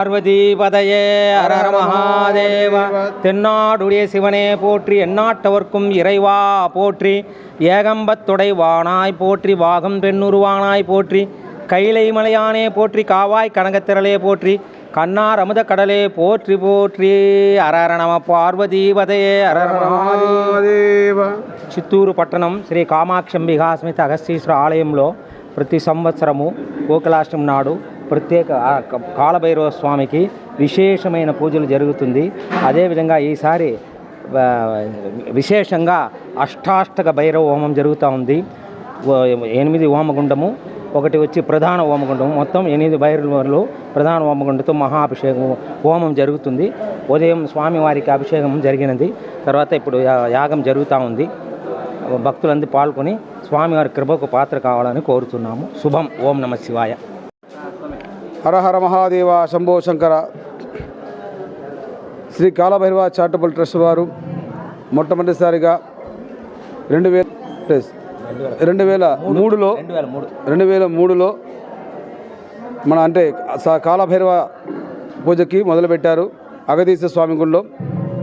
பார்வதிபதையே அரர மகாதேவ தென்னாடுடைய சிவனே போற்றி எந்நாட்டவர்க்கும் இறைவா போற்றி ஏகம்பத்துடை வானாய் போற்றி வாகம் பெண்ணுருவானாய் போற்றி கைலை மலையானே போற்றி காவாய் கனகத்திரளே போற்றி கண்ணார் அமுத கடலே போற்றி போற்றி அரர நம பார்வதிபதையே அரர மகாதேவ మహాదేవ చిత్తూరు పట్టణం శ్రీ కామాక్షంబిగా స్మిత అగస్తీశ్వర ఆలయంలో ప్రతి సంవత్సరము గోకులాష్టమి నాడు ప్రత్యేక కాలభైరవ స్వామికి విశేషమైన పూజలు జరుగుతుంది. అదేవిధంగా ఈసారి విశేషంగా అష్టాష్టక భైరవ హోమం జరుగుతూ ఉంది. ఎనిమిది హోమగుండము ఒకటి వచ్చి ప్రధాన హోమగుండము. మొత్తం ఎనిమిది భైరవులు ప్రధాన హోమగుండంతో మహాభిషేకం హోమం జరుగుతుంది. ఉదయం స్వామివారికి అభిషేకం జరిగినది. తర్వాత ఇప్పుడు యా- యాగం జరుగుతూ ఉంది. భక్తులందరూ పాల్గొని స్వామివారి కృపకు పాత్ర కావాలని కోరుతున్నాము. శుభం. ఓం నమ శివాయ. హరహర మహాదేవ శంభో శంకర శ్రీ కాలభైరవ చారిటబుల్ ట్రస్ట్ వారు మొట్టమొదటిసారిగా రెండు వేల రెండు వేల మూడులో రెండు వేల మూడులో మన అంటే స- కాలభైరవ పూజకి మొదలుపెట్టారు అగదీశ స్వామి గుడిలో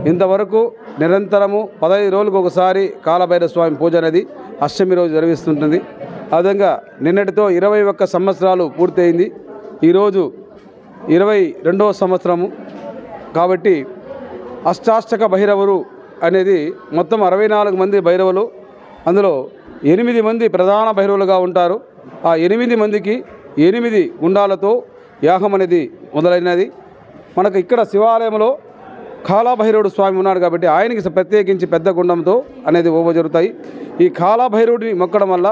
ఇంతవరకు నిరంతరము పదహైదు రోజులకు ఒకసారి కాలభైరవ స్వామి పూజ అనేది అష్టమి రోజు జరిగిస్తుంటుంది. ఆ విధంగా నిన్నటితో ఇరవై ఒక్క సంవత్సరాలు పూర్తయింది. ఈరోజు ఇరవై రెండవ సంవత్సరము. కాబట్టి అష్టాష్టక భైరవులు అనేది మొత్తం అరవై నాలుగు మంది భైరవులు. అందులో ఎనిమిది మంది ప్రధాన భైరవులుగా ఉంటారు. ఆ ఎనిమిది మందికి ఎనిమిది గుండాలతో యాగం అనేది మొదలైనది. మనకు ఇక్కడ శివాలయంలో కాలభైరవుడు స్వామి ఉన్నాడు కాబట్టి ఆయనకి ప్రత్యేకించి పెద్ద గుండంతో అనేది ఓవ జరుగుతాయి ఈ కాలభైరవుడిని మొక్కడం వల్ల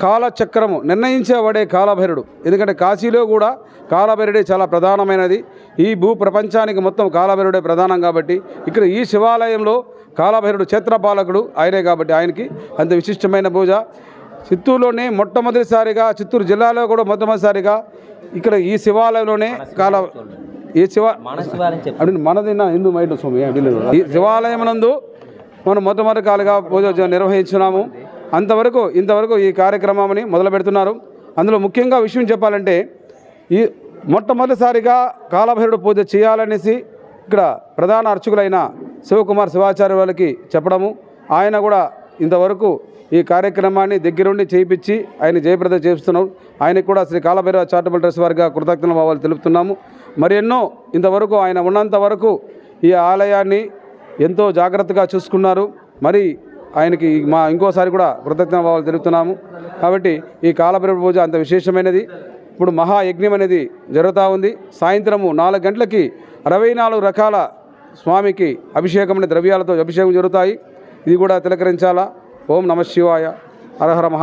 కాలచక్రము నిర్ణయించబడే కాలభైరుడు. ఎందుకంటే కాశీలో కూడా కాలభైరుడే చాలా ప్రధానమైనది. ఈ భూ ప్రపంచానికి మొత్తం కాలభైరుడే ప్రధానం కాబట్టి ఇక్కడ ఈ శివాలయంలో కాలభైరుడు క్షేత్రపాలకుడు ఆయనే కాబట్టి ఆయనకి అంత విశిష్టమైన పూజ. చిత్తూరులోనే మొట్టమొదటిసారిగా చిత్తూరు జిల్లాలో కూడా మొట్టమొదటిసారిగా ఇక్కడ ఈ శివాలయంలోనే కాల ఈ శివ మన శివాలయం చెప్పు. అప్పుడు మనది నా హిందూ మైండ్ స్వామి. ఈ శివాలయం నందు మనం మొట్టమొదటికాలుగా పూజ జ- నిర్వహించున్నాము. అంతవరకు ఇంతవరకు ఈ కార్యక్రమాన్ని మొదలు పెడుతున్నారు. అందులో ముఖ్యంగా విషయం చెప్పాలంటే ఈ మొట్టమొదటిసారిగా కాలభైరుడు పూజ చేయాలనేసి ఇక్కడ ప్రధాన అర్చకులైన శివకుమార్ శివాచార్య వాళ్ళకి చెప్పడము. ఆయన కూడా ఇంతవరకు ఈ కార్యక్రమాన్ని దగ్గరుండి చేయించి ఆయన జయప్రద చేస్తున్నాం ఆయనకు కూడా శ్రీ కాలభైరవ చారిటబుల్ ట్రస్ట్ వారిగా కృతజ్ఞతలు భావాలు తెలుపుతున్నాము. మరి ఎన్నో ఇంతవరకు ఆయన ఉన్నంత వరకు ఈ ఆలయాన్ని ఎంతో జాగ్రత్తగా చూసుకున్నారు. మరి ఆయనకి మా ఇంకోసారి కూడా కృతజ్ఞత భావాలు తెలుపుతున్నాము. కాబట్టి ఈ కాలభైరవ పూజ అంత విశేషమైనది. ఇప్పుడు మహాయజ్ఞం అనేది జరుగుతూ ఉంది. సాయంత్రము నాలుగు గంటలకి అరవై నాలుగు రకాల స్వామికి అభిషేకమైన ద్రవ్యాలతో అభిషేకం జరుగుతాయి. ఇది కూడా తిలకరించాలా? ఓం నమ శివాయ. అరహర మహా